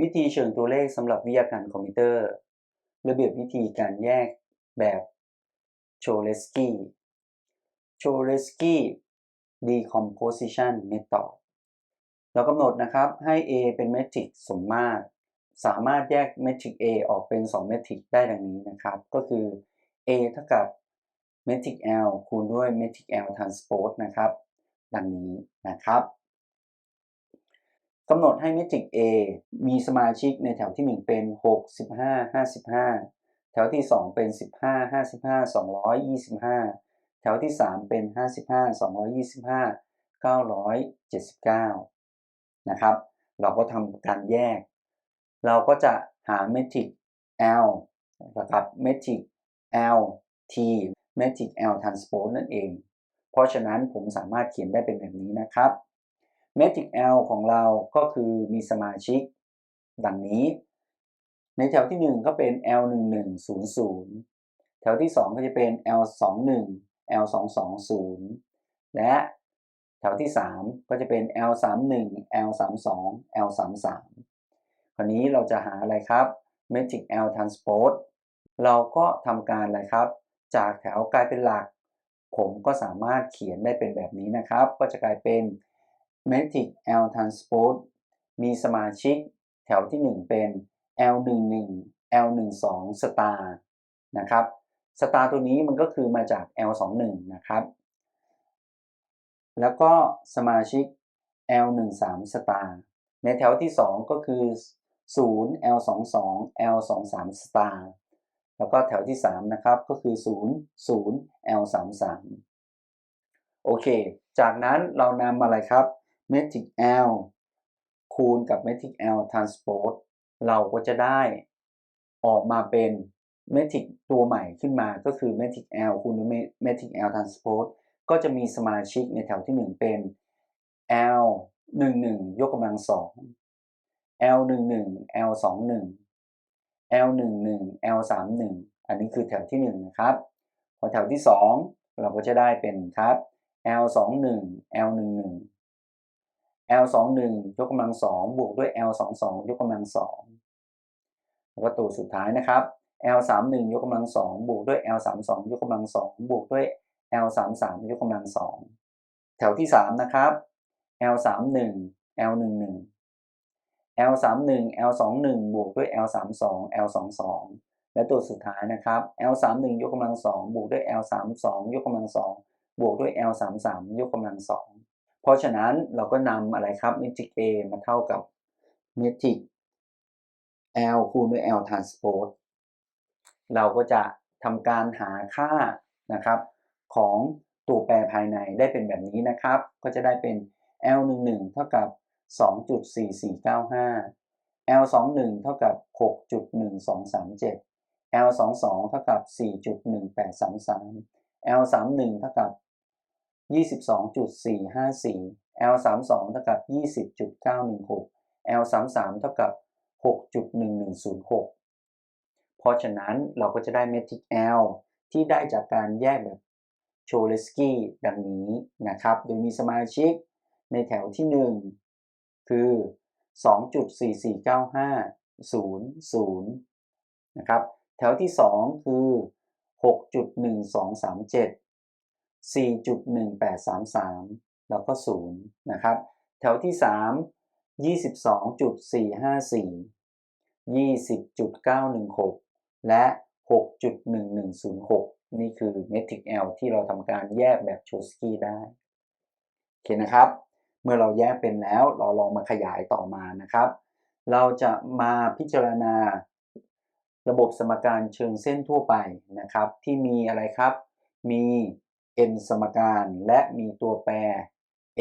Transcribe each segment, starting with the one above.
วิธีเชิงตัวเลขสำหรับวิทยาการคอมพิวเตอร์ ระเบียบวิธีการแยกแบบโชเลสกี้โชเลสกี้ decomposition method เรากำหนดนะครับให้ A เป็นเมทริกสมมาตร สามารถแยกเมทริก A ออกเป็น 2 เมทริกได้ดังนี้นะครับ ก็คือ A เท่ากับเมทริก L คูณด้วยเมทริก L transpose นะครับ ดังนี้นะครับ กำหนดให้เมทริก A มีสมาชิกในแถวที่ 1 เป็น 6 15 55 แถวที่ 2 เป็น 15 55 225 แถวที่ 3 เป็น 55 225 979 นะครับ เราก็ทำการแยก เราก็จะหาเมทริก L นะครับเมทริก L T เมทริก L transpose นั่นเอง เพราะฉะนั้นผมสามารถเขียนได้เป็นแบบนี้นะครับ เมทริก L ของเราก็คือมีสมาชิก ดังนี้ ในแถวที่ 1 ก็เป็น L 1 1 0 0แถวที่ 2 ก็จะเป็น L 2 1 L 2 2 0และแถวที่ 3 ก็จะเป็น L 3 1 L 3 2 L 3 3คราวนี้เราจะหาอะไรครับ Metric L transpose เราก็ทำการอะไรครับ จากแถวกลายเป็นหลัก ผมก็สามารถเขียนได้เป็นแบบนี้นะครับ ก็จะกลายเป็น Metric L transpose มีสมาชิกแถวที่ 1 เป็น L 1 1 L 1 2 star นะครับ star ตัวนี้มันก็คือมาจาก L 2 1 นะครับ แล้วก็สมาชิก L 1 3 star ในแถวที่ 2 ก็คือ 0 L 2 2 L 2 3 star แล้วก็แถวที่ 3 นะครับ ก็คือ 0 0 L 3 3 โอเค จากนั้นเรานำอะไรครับ metric L คูณกับ metric L transpose เราก็จะได้ออกมาเป็น metric ตัวใหม่ขึ้นมาก็คือ metric L คูณด้วย metric L transpose ก็จะมีสมาชิกในแถวที่ 1 เป็น L 1 1ยกกำลัง2 L 1 1 L 2 1 L 1 1 L 3 1อันนี้คือแถวที่ 1 นะครับ พอแถวที่ 2 เราก็จะได้เป็นครับ L 2 1 L 1 1 L 2 1ยกกำลัง2บวกด้วย L 2 2ยกกำลัง2แล้วก็ตัวสุดท้ายนะครับ L 3 1ยกกำลัง2บวกด้วย L 3 2ยกกำลัง2บวกด้วย L 3 3ยกกำลัง2แถวที่ 3 นะครับ L 3 1 L 1 1 L 3 1 L 2 1บวกด้วย L 3 2 L 2 2และตัวสุดท้ายนะครับ L 3 1ยกกำลัง2บวกด้วย L 3 2ยกกำลัง2บวกด้วย L 3 3ยกกำลัง2 เพราะฉะนั้นเราก็นำอะไรครับ metric A มาเท่ากับ metric L คูณด้วย L transpose เราก็จะทำการหาค่านะครับของตัวแปรภายในได้เป็นแบบนี้นะครับ ก็จะได้เป็น L 1 1เท่ากับ 2.4495 L 2 1เท่ากับ 6.1237 L 2 2เท่ากับ 4.1833 L 3 1เท่ากับ 22.454 L 3 2เท่ากับ 20.916 L 3 3เท่ากับ 6.1106 เพราะฉะนั้นเราก็จะได้เมทริก L ที่ได้จากการแยกแบบโชเลสกี้ดังนี้นะครับ โดยมีสมาชิกในแถวที่ 1 คือ 2.449500 นะครับ แถวที่ 2 คือ 6.1237 4.1833 แล้วก็ 0 นะครับ แถวที่ 3 22.454 20.916 และ 6.1106 นี่คือ Metric L ที่เราทำการแยกแบบโชสกี้ได้ โอเคนะครับ เมื่อเราแยกเป็นแล้วเราลองมาขยายต่อมานะครับ เราจะมาพิจารณาระบบสมการเชิงเส้นทั่วไปนะครับ ที่มีอะไรครับ มี n สมการและมีตัวแปร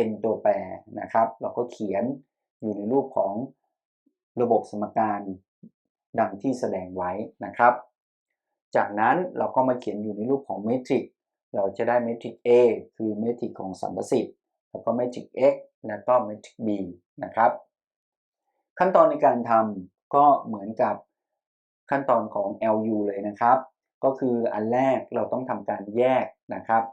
n ตัวแปรนะครับ เราก็เขียนอยู่ในรูปของระบบสมการดังที่แสดงไว้นะครับ จากนั้นเราก็มาเขียนอยู่ในรูปของเมทริกเราจะได้เมทริก A คือเมทริกของสัมประสิทธิ์แล้วก็เมทริก X แล้วก็เมทริก B นะครับ ขั้นตอนในการทำก็เหมือนกับขั้นตอนของ LU เลยนะครับ ก็คืออันแรกเราต้องทำการแยกนะครับ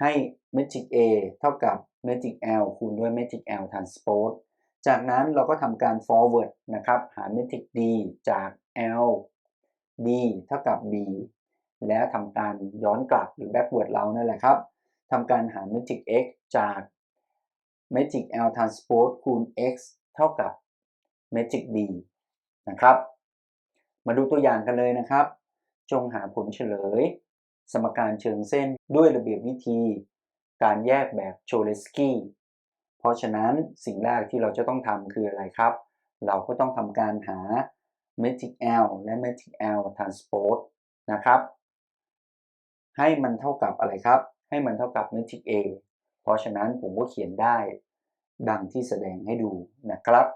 ให้เมทริก A เท่ากับเมทริก L คูณด้วยเมทริก L transpose จากนั้นเราก็ทำการ forward นะครับ หาเมทริก d จาก l d เท่ากับ b แล้วทำการย้อนกลับหรือ backward เรานั่นแหละครับทำการหาเมทริก x จากเมทริก l transpose คูณ x เท่ากับเมทริก d นะครับ มาดูตัวอย่างกันเลยนะครับ จงหาผลเฉลย สมการเชิงเส้นด้วยระเบียบวิธี การแยกแบบโชเลสกี้เพราะฉะนั้นสิ่งแรกที่เราจะต้องทำคืออะไรครับ เราก็ต้องทำการหา metric L และ metric L transpose นะครับ ให้มันเท่ากับอะไรครับ ให้มันเท่ากับ metric A เพราะฉะนั้นผมก็เขียนได้ ดังที่แสดงให้ดูนะครับ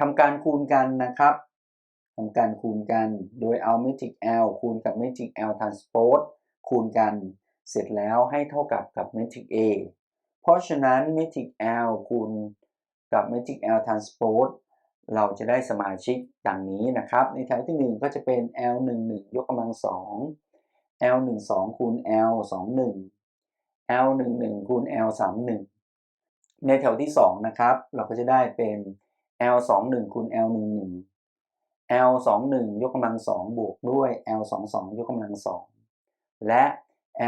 ทำการคูณกันนะครับ ทำการคูณกัน โดยเอา metric L คูณกับ metric L transpose คูณกัน เสร็จแล้วให้เท่ากับกับ metric A เพราะฉะนั้น metric L คูณกับ metric L transpose เราจะได้สมาชิกดังนี้นะครับ ในแถวที่ 1 ก็จะเป็น L 1 1ยกกำลัง2 L 1 2คูณ L 2 1 L 1 1คูณ L 3 1ในแถวที่ 2 นะครับ เราก็จะได้เป็น L 2 1คูณ L 1 1 L 2 1ยกกำลัง2บวกด้วย L 2 2ยกกำลัง2และ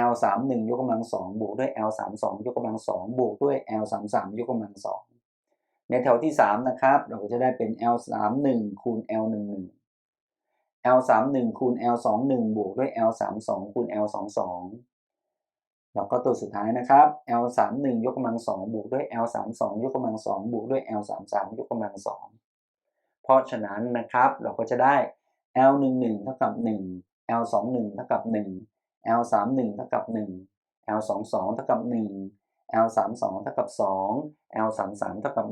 L 3 1ยกกำลัง2บวกด้วย L 3 2ยกกำลัง2บวกด้วย L 3 3ยกกำลัง2ในแถวที่ 3 นะครับ เราก็จะได้เป็น L 3 1คูณ L 1 1 L 3 1คูณ L 2 1บวกด้วย L 3 2คูณ L 2 2แล้วก็ตัวสุดท้ายนะครับ L 3 1ยกกำลัง2บวกด้วย L 3 2ยกกำลัง2บวกด้วย L 3 3ยกกำลัง2 เพราะฉะนั้นนะครับเราก็จะได้ L 1 1 เท่ากับ 1 L 2 1 เท่ากับ 1 L 3 1 เท่ากับ 1 L 2 2 เท่ากับ 1 L 3 2 เท่ากับ 2 L 3 3 เท่ากับ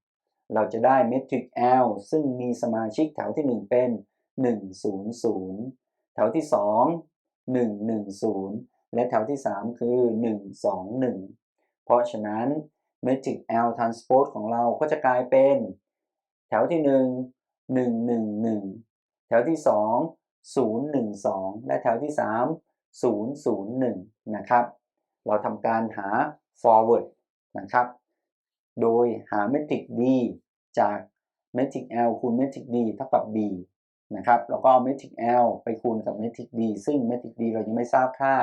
1 เราจะได้เมทริก L ซึ่งมีสมาชิกแถวที่ 1 เป็น 1 0 0 แถวที่ 2 1 1 0 และแถวที่ 3 คือ 1 2 1 เพราะฉะนั้นเมทริก L transpose ของเราก็จะกลายเป็น แถวที่ 1 1 1 1 แถวที่ 2 0 1 2 และแถวที่ 3 0 0 1 นะครับ เราทำการหา forward นะครับ โดยหาเมทริก D จากเมทริก L คูณเมทริก D เท่ากับ B นะครับเราก็เอาเมทริก L ไปคูณกับเมทริก D ซึ่งเมทริก D เรายังไม่ทราบค่า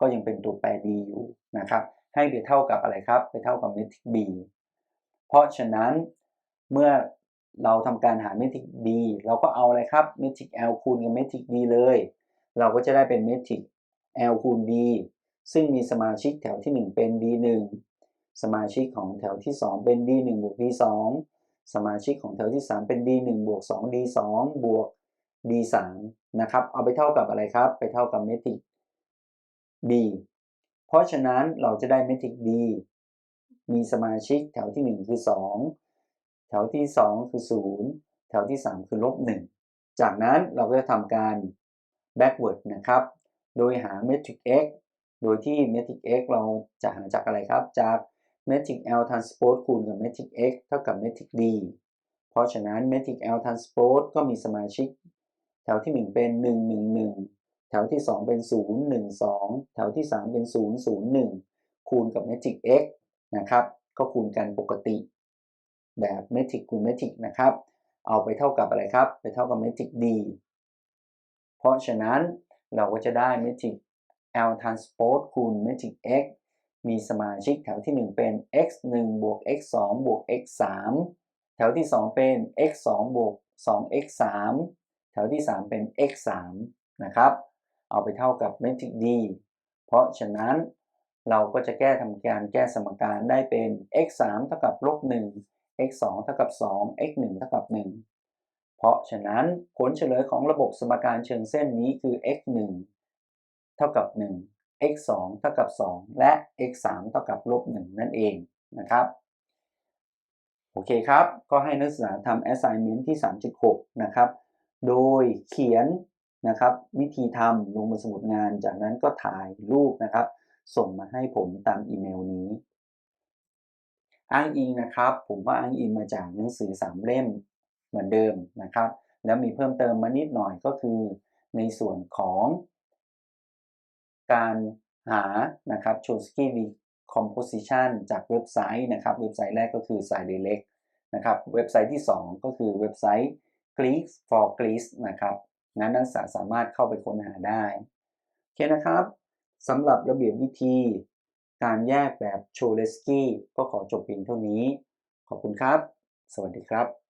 ก็ยังเป็นตัวแปร D อยู่นะครับ ให้ไปเท่ากับอะไรครับ ไปเท่ากับเมทริก B เพราะฉะนั้นเมื่อ เราทำการหาเมทริก D เราก็เอาอะไรครับเมทริก L คูณกับเมทริก D เลย เราก็จะได้เป็นเมทริก L คูณ D ซึ่งมีสมาชิกแถวที่ 1 เป็น D1 สมาชิกของแถวที่ 2 เป็น D1 บวก D2 สมาชิกของแถวที่ 3 เป็น D1 บวก 2 D2 บวก D3 นะครับ เอาไปเท่ากับอะไรครับ ไปเท่ากับเมทริก D เพราะฉะนั้นเราจะได้เมทริก D มีสมาชิกแถวที่ 1 คือ 2 ถวที่ 2 คือ 0 แถวที่ 3 คือลบ1จากนั้นเราก็จะทำการ backward นะครับ โดยหาเมทริก x โดยที่เมทริก x เราจะหาจากอะไรครับ จากเมทริก L transpose คูณกับเมทริก x เท่ากับเมทริก d เพราะฉะนั้นเมทริก L transpose ก็มีสมาชิก แถวที่ 1 เป็น 1 1 1 แถวที่ 2 เป็น 0 1 2 แถวที่ 3 เป็น 0 0 1 คูณกับเมทริก x นะครับ ก็คูณกันปกติ แบบเมทริกคูณเมทริกนะครับ เอาไปเท่ากับอะไรครับ ไปเท่ากับเมทริก d เพราะฉะนั้นเราก็จะได้เมทริก L transpose คูณเมทริก x มีสมาชิกแถวที่ 1 เป็น x 1บวก x 2บวก x 3แถวที่ 2 เป็น x 2บวก 2 x 3แถวที่ 3 เป็น x 3นะครับ เอาไปเท่ากับเมทริก d เพราะฉะนั้นเราก็จะแก้ทำการแก้สมการได้เป็น x 3เท่ากับลบ1 x 2เท่ากับ2 x 1เท่ากับ1เพราะฉะนั้นผลเฉลยของระบบสมการเชิงเส้นนี้คือ x 1เท่ากับ1 x 2เท่ากับ 2 และ x 3เท่ากับลบ1นั่นเองนะครับโอเคครับ ก็ให้นักศึกษาทำ assignment ที่ 3.6 นะครับ โดยเขียนนะครับวิธีทำลงบนสมุดงาน จากนั้นก็ถ่ายรูปนะครับ ส่งมาให้ผมตามอีเมลนี้ อ้างอิงนะครับ ผมก็อ้างอิงมาจากหนังสือ3เล่มเหมือนเดิมนะครับ แล้วมีเพิ่มเติมมานิดหน่อยก็คือ ในส่วนของการหานะครับโชสกี้ composition จากเว็บไซต์นะครับเว็บไซต์แรกก็คือ Site Direct นะครับเว็บไซต์ที่ 2 ก็คือเว็บไซต์ Greek for Greece นะครับงั้นนักศึกษาสามารถเข้าไปค้นหาได้โอเคนะครับสำหรับระเบียบวิธี การแยกแบบโชเลสกี้ก็ขอจบเพียงเท่านี้ ขอบคุณครับ สวัสดีครับ